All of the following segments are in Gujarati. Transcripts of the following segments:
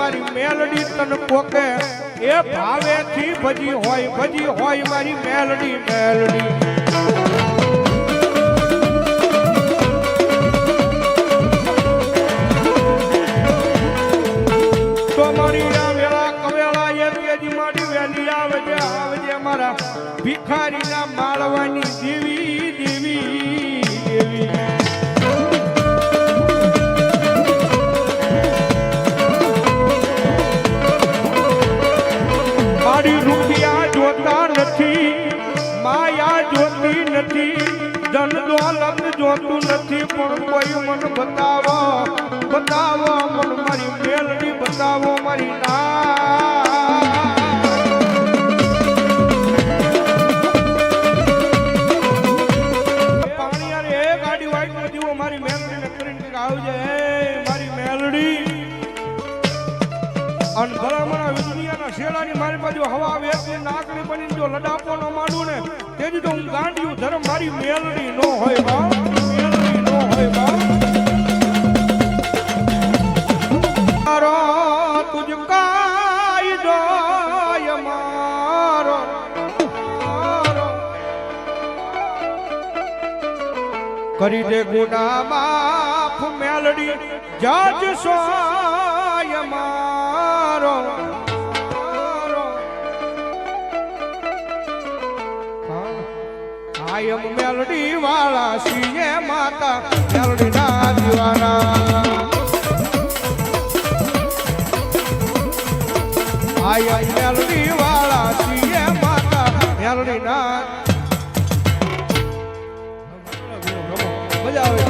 અમારા મેલડી તન કોકે એ ભાવેથી ભજી હોય ભજી હોય મારી મેલડી મેલડી. મારી મારી મારા ભિખારીના માળવાની દેવી દેવી દેવી. જોતી નથી. ધન દોલત જોતું નથી, પણ કોઈ મન બતાવો બતાવો મન મારી મેલડી બતાવો મારી ના. અને ભલામણ શેડાની મારી બાજુ હવા વેચી નાકની બની જો લડાપો ન માંડું ને, તેથી તો હું ગાંડિયું ધર્મ મારી મેલડી નો હોય બા, મેલડી નો હોય બા. કરી દે ગુના માફ, મેલડી જજ સોય મારો. આયમ મેલડી વાળા સિંહે માતા મેલડી ના દીવાના મેલડી વાળા સિંહે માતા મેલડી ના મજા આવે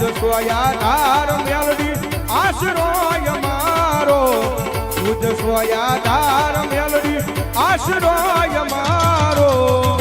શબ્દ સોયા ધાર મેલડી આશરોય મારો શુદ્ધ સોયા ધાર મેલડી આશરોય મારો.